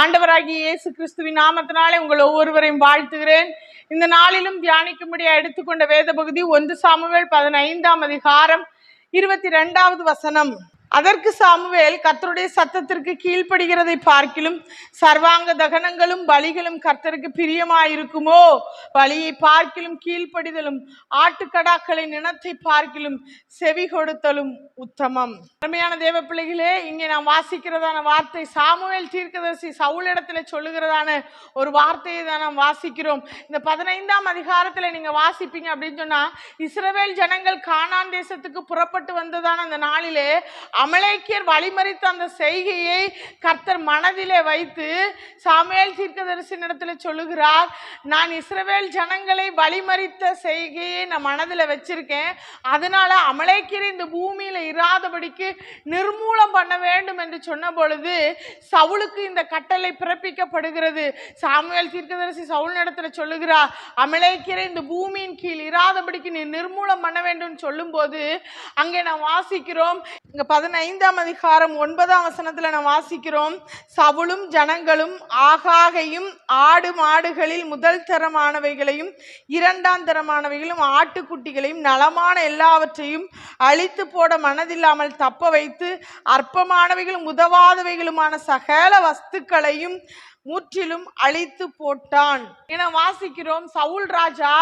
ஆண்டவராகிய இயேசு கிறிஸ்துவின் நாமத்தினாலே உங்கள் ஒவ்வொருவரையும் வாழ்த்துகிறேன். இந்த நாளிலும் தியானிக்கும்படியா எடுத்துக்கொண்ட வேத பகுதி ஒன்று சாமுவேல் பதினைந்தாம் அதிகாரம் இருபத்தி ரெண்டாவது வசனம். அதற்கு சாமுவேல் கர்த்தருடைய சத்தத்திற்கு கீழ்ப்படுகிறதை பார்க்கிலும் சர்வாங்க தகனங்களும் பலிகளும் கர்த்தருக்கு பிரியமாயிருக்குமோ? பலியை பார்க்கிலும் கீழ்ப்படிதலும் ஆட்டுக்கடாக்களின் இனத்தை பார்க்கிலும் செவி கொடுத்தலும் உத்தமம். அருமையான தேவ பிள்ளைகளே இங்கே நாம் வாசிக்கிறதான வார்த்தை சாமுவேல் தீர்க்கதரிசி சவுளிடத்துல சொல்லுகிறதான ஒரு வார்த்தையை தான் நாம் வாசிக்கிறோம். இந்த பதினைந்தாம் அதிகாரத்தில் நீங்கள் வாசிப்பீங்க அப்படின்னு சொன்னால் இஸ்ரவேல் ஜனங்கள் காணான் தேசத்துக்கு புறப்பட்டு வந்ததான அந்த நாளிலே அமலேக்கியர் வழிமறித்த அந்த செய்கையை கர்த்தர் மனதிலே வைத்து சாமியல் தீர்க்கதரிசனிடத்துல சொல்லுகிறார் நான் இஸ்ரவேல் ஜனங்களை வழிமறித்த செய்கையை நான் மனதில் வச்சிருக்கேன். அதனால அமலேக்கியர் இந்த பூமியில் இராதபடிக்கு நிர்மூலம் பண்ண வேண்டும் என்று சொன்ன பொழுது சவுளுக்கு இந்த கட்டளை பிறப்பிக்கப்படுகிறது. சாமுவேல் தீர்க்கதரிசி சவுல் இடத்துல சொல்லுகிறார் அமலேக்கியரை இந்த பூமியின் கீழ் இராதபடிக்கு நீ நிர்மூலம் பண்ண வேண்டும் சொல்லும்போது அங்கே நான் வாசிக்கிறோம் இங்கே இங்க பதினைந்தாம் அதிகாரம் ஒன்பதாம் வசனத்தில் நாம் வாசிக்கிறோம். சவுளும் ஜனங்களும் ஆகாகையும் ஆடு மாடுகளில் முதல் தரமானவைகளையும் இரண்டாம் தரமானவைகளும் ஆட்டுக்குட்டிகளையும் நலமான எல்லாவற்றையும் அழித்து போட மனதில்லாமல் தப்ப வைத்து அற்பமானவைகளும் உதவாதவைகளுமான சகல வஸ்துக்களையும் முற்றிலும் அழித்து போட்டான். என வாசிக்கிறோம். சவுல் ராஜா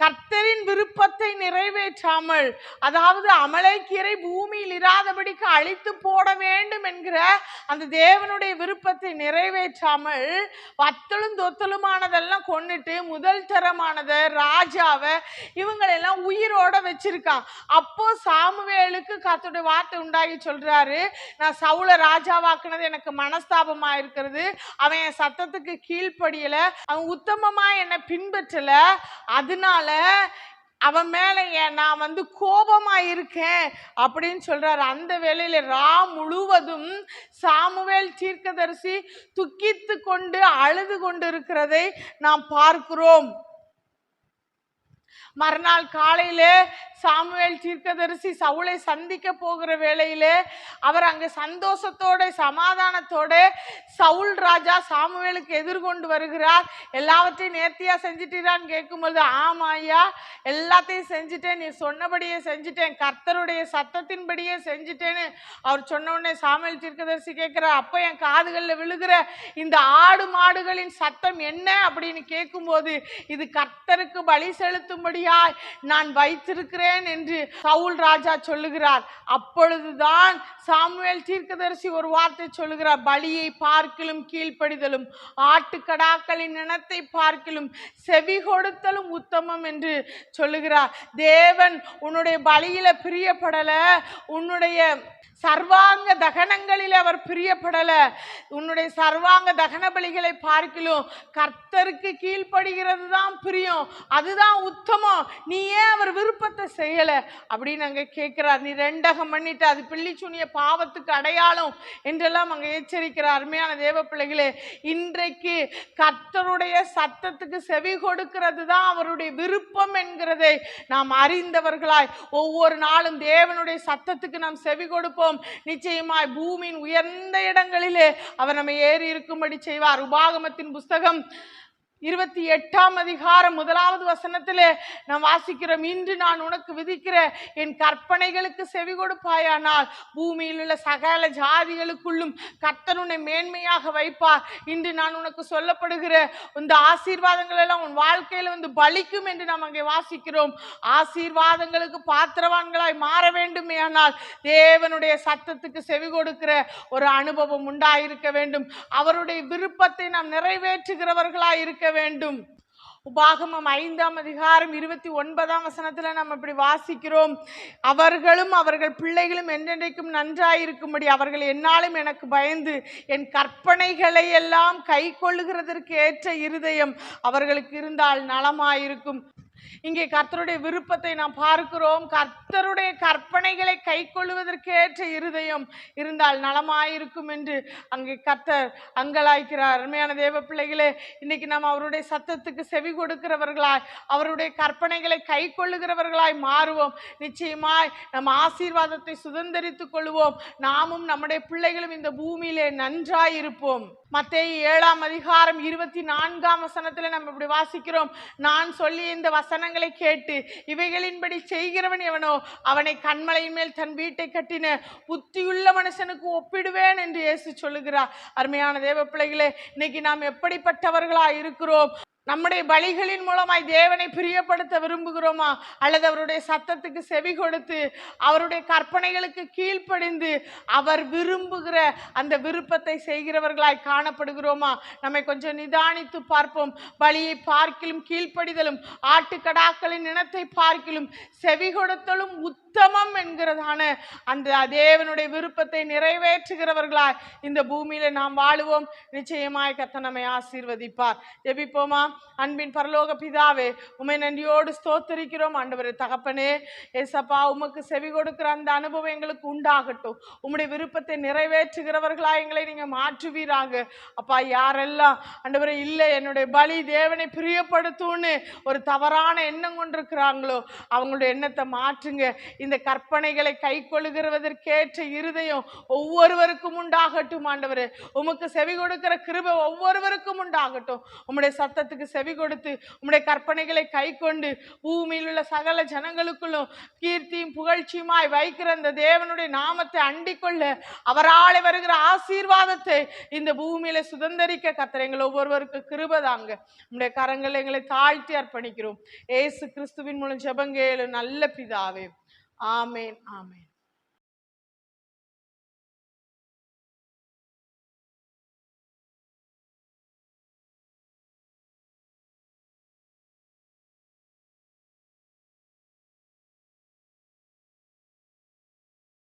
கர்த்தரின் விருப்பத்தை நிறைவேற்றாமல் அதாவது அமலைக்கீரை பூமியில் இராதபடிக்கு அழித்து போட வேண்டும் என்கிற அந்த தேவனுடைய விருப்பத்தை நிறைவேற்றாமல் வத்தலும் தொத்தலுமானதெல்லாம் கொண்டுட்டு முதல் தரமானதை ராஜாவை இவங்களெல்லாம் உயிரோட வச்சிருக்கான். அப்போ சாமுவேலுக்கு கத்துடைய வார்த்தை உண்டாகி சொல்றாரு நான் சவுல ராஜாவாக்குனது எனக்கு மனஸ்தாபமா இருக்கிறது. அவன் என் சத்தத்துக்கு கீழ்ப்படியல. அவன் உத்தமமா என்னை பின்பற்றல. அதனால அவன் மேலே நான் வந்து கோபமாக இருக்கேன் அப்படின்னு சொல்கிறார் அந்த வேளையில் ரா முழுவதும் சாமுவேல் தீர்க்கதரிசி துக்கித்து கொண்டு அழுது கொண்டு இருக்கிறதை நாம் பார்க்கிறோம். மறுநாள் காலையிலே சாமுவேல் தீர்க்கதரிசி சவுளை சந்திக்க போகிற வேளையிலே அவர் அங்கே சந்தோஷத்தோட சமாதானத்தோட சவுல் ராஜா சாமுவேலுக்கு எதிர்கொண்டு வருகிறார். எல்லாவற்றையும் நேர்த்தியா செஞ்சிட்டீரான்னு கேட்கும்போது ஆமா ஐயா எல்லாத்தையும் செஞ்சுட்டேன். நீ சொன்னபடியே செஞ்சுட்டேன். கர்த்தருடைய சத்தத்தின்படியே செஞ்சுட்டேன்னு அவர் சொன்ன உடனே சாமுவேல் தீர்க்கதரிசி கேட்கிறார். அப்ப என் காதுகளில் விழுகிற இந்த ஆடு மாடுகளின் சத்தம் என்ன? அப்படின்னு கேட்கும்போது இது கர்த்தருக்கு பலி செலுத்தும்படியாய் நான் வைத்திருக்கிறேன் என்று சவுல் ராஜா சொல்லுகிறார். அப்பொழுதுதான் சாமுவேல் தீர்க்கதரிசி ஒரு வார்த்தை சொல்லுகிறார். பலியை பார்க்கிலும் கீழ்ப்படிதலும் ஆட்டுக்கடாக்களின் இனத்தை பார்க்கிலும் செவி கொடுத்தலும் உத்தமம் என்று சொல்லுகிறார். தேவன் உன்னுடைய பலியில பிரியப்படல உன்னுடைய சர்வாங்க தகனங்களில் அவர் பிரியப்படல உன்னுடைய சர்வாங்க தகன பலிகளை பார்க்கிலும் கர்த்தருக்கு கீழ்ப்படுகிறது தான் பிரியம் அதுதான் உத்தமம் நீ ஏன் அவர் விருப்பத்தை செய்யலை. அப்படின்னு அங்கே கேட்குறார் நீ ரெண்டகம் பண்ணிட்டு அது பிள்ளி சுனிய பாவத்துக்கு அடையாளம் என்றெல்லாம் அங்க எச்சரிக்கிறார். அருமையான தேவ பிள்ளைகளே இன்றைக்கு கர்த்தருடைய சத்தத்துக்கு செவி கொடுக்கிறது தான் அவருடைய விருப்பம் என்கிறதை நாம் அறிந்தவர்களாய் ஒவ்வொரு நாளும் தேவனுடைய சத்தத்துக்கு நாம் செவி கொடுப்போம். நிச்சயமாய் பூமியின் உயர்ந்த இடங்களிலே அவர் நம்ம ஏறி இருக்கும்படி செய்வார். உபாகமத்தின் புஸ்தகம் இருபத்தி எட்டாம் அதிகாரம் முதலாவது வசனத்திலே நாம் வாசிக்கிறோம் இன்று நான் உனக்கு விதிக்கிற என் கற்பனைகளுக்கு செவி கொடுப்பாயானால் பூமியில் உள்ள சகல ஜாதிகளுக்குள்ளும் கர்த்தர் உன்னை மேன்மையாக வைப்பார். இன்று நான் உனக்கு சொல்லப்படுகிற இந்த ஆசீர்வாதங்கள் எல்லாம் உன் வாழ்க்கையில வந்து பலிக்கும் என்று நாம் அங்கே வாசிக்கிறோம். ஆசீர்வாதங்களுக்கு பாத்திரவான்களாய் மாற வேண்டுமே ஆனால் தேவனுடைய சத்தத்துக்கு செவி கொடுக்கிற ஒரு அனுபவம் உண்டாயிருக்க வேண்டும். அவருடைய விருப்பத்தை நாம் நிறைவேற்றுகிறவர்களாய் இருக்க வேண்டும். உபாகமம் ஐந்தாம் அதிகாரம் இருபத்தி ஒன்பதாம் வசனத்துல நம்ம இப்படி வாசிக்கிறோம். அவர்களும் அவர்கள் பிள்ளைகளும் என்றென்றைக்கும் நன்றாயிருக்கும்படி அவர்கள் என்னாலும் எனக்கு பயந்து என் கற்பனைகளை எல்லாம் கை கொள்ளுகிறதற்கு ஏற்ற இருதயம் அவர்களுக்கு இருந்தால் நலமாயிருக்கும். இங்கே கர்த்தருடைய விருப்பத்தை நாம் பார்க்கிறோம். கர்த்தருடைய கற்பனைகளை கை கொள்வதற்கேற்ற இருதயம் இருந்தால் நலமாயிருக்கும் என்று அங்கே கர்த்தர் அங்கலாய்க்கிறார். அருமையான தேவ பிள்ளைகளே இன்னைக்கு நாம் அவருடைய சத்தத்துக்கு செவி கொடுக்கிறவர்களாய் அவருடைய கற்பனைகளை கை கொள்ளுகிறவர்களாய் மாறுவோம். நிச்சயமாய் நம் ஆசீர்வாதத்தை சுதந்தரித்துக் கொள்வோம். நாமும் நம்முடைய பிள்ளைகளும் இந்த பூமியிலே நன்றாய் இருப்போம் ஏழாம் அதிகாரம் இருபத்தி நான்காம் வசனத்தில் நம்ம இப்படி வாசிக்கிறோம். நான் சொல்லி இந்த வசனங்களை கேட்டு இவைகளின்படி செய்கிறவன் எவனோ அவனை கண்மலையின் மேல் தன் வீட்டை கட்டின புத்தியுள்ள மனுஷனுக்கு ஒப்பிடுவேன் என்று இயேசு சொல்லுகிறார். அருமையான தேவ பிள்ளைகளே இன்னைக்கு நாம் எப்படிப்பட்டவர்களா இருக்கிறோம் நம்முடைய பலிகளின் மூலமாய் தேவனை பிரியப்படுத்த விரும்புகிறோமா? அல்லது அவருடைய சத்தத்துக்கு செவி கொடுத்து அவருடைய கற்பனைகளுக்கு கீழ்ப்படிந்து அவர் விரும்புகிற அந்த விருப்பத்தை செய்கிறவர்களாய் காணப்படுகிறோமா? நம்மை கொஞ்சம் நிதானித்து பார்ப்போம். பலியை பார்க்கிலும் கீழ்ப்படிதலும் ஆட்டுக்கடாக்களின் இனத்தை பார்க்கிலும் செவி கொடுத்தலும் உத்தமம் என்கிறதான அந்த தேவனுடைய விருப்பத்தை நிறைவேற்றுகிறவர்களாய் இந்த பூமியில நாம் வாழுவோம். நிச்சயமாய் கத்த நம்மை ஆசீர்வதிப்பார். ஜெபிப்போமா? அன்பின் பரலோக பிதாவே உமை நன்றியோடு ஸ்தோத்தரிக்கிறோம். ஆண்டவரே தகப்பனே ஏசப்பா உமக்கு செவி கொடுக்கிற அந்த அனுபவம் எங்களுக்கு உண்டாகட்டும். உம்முடைய விருப்பத்தை நிறைவேற்றுகிறவர்களா எங்களை நீங்க மாற்றுவீராக. அப்பா யாரெல்லாம் ஆண்டவரே இல்லை என்னுடைய பலி தேவனை பிரியப்படுத்தும்னு ஒரு தவறான எண்ணம் கொண்டிருக்கிறாங்களோ அவங்களுடைய எண்ணத்தை மாற்றுங்க. இந்த கற்பனைகளை கை கொள்கிறதற்கேற்ற இருதயம் ஒவ்வொருவருக்கும் உண்டாகட்டும் ஆண்டவரே. உமக்கு செவி கொடுக்கிற கிருபை ஒவ்வொருவருக்கும் உண்டாகட்டும். உம்முடைய சத்தத்துக்கு செவி கொடுத்து உம்முடைய கற்பனைகளை கை கொண்டு பூமியில் உள்ள சகல ஜனங்களுக்குள்ளும் கீர்த்தியும் புகழ்ச்சியுமாய் வைக்கிற அந்த தேவனுடைய நாமத்தை அண்டிக்கொள்ள அவராலே வருகிற ஆசீர்வாதத்தை இந்த பூமியில சுதந்தரிக்க கத்திர எங்கள் ஒவ்வொருவருக்கு கிருபதாங்க உம்முடைய கரங்கள் எங்களை தாழ்த்தி அர்ப்பணிக்கிறோம். ஏசு கிறிஸ்துவின் மூலம் ஜபங்கேலு நல்ல பிதாவே. ஆமேன் ஆமேன்.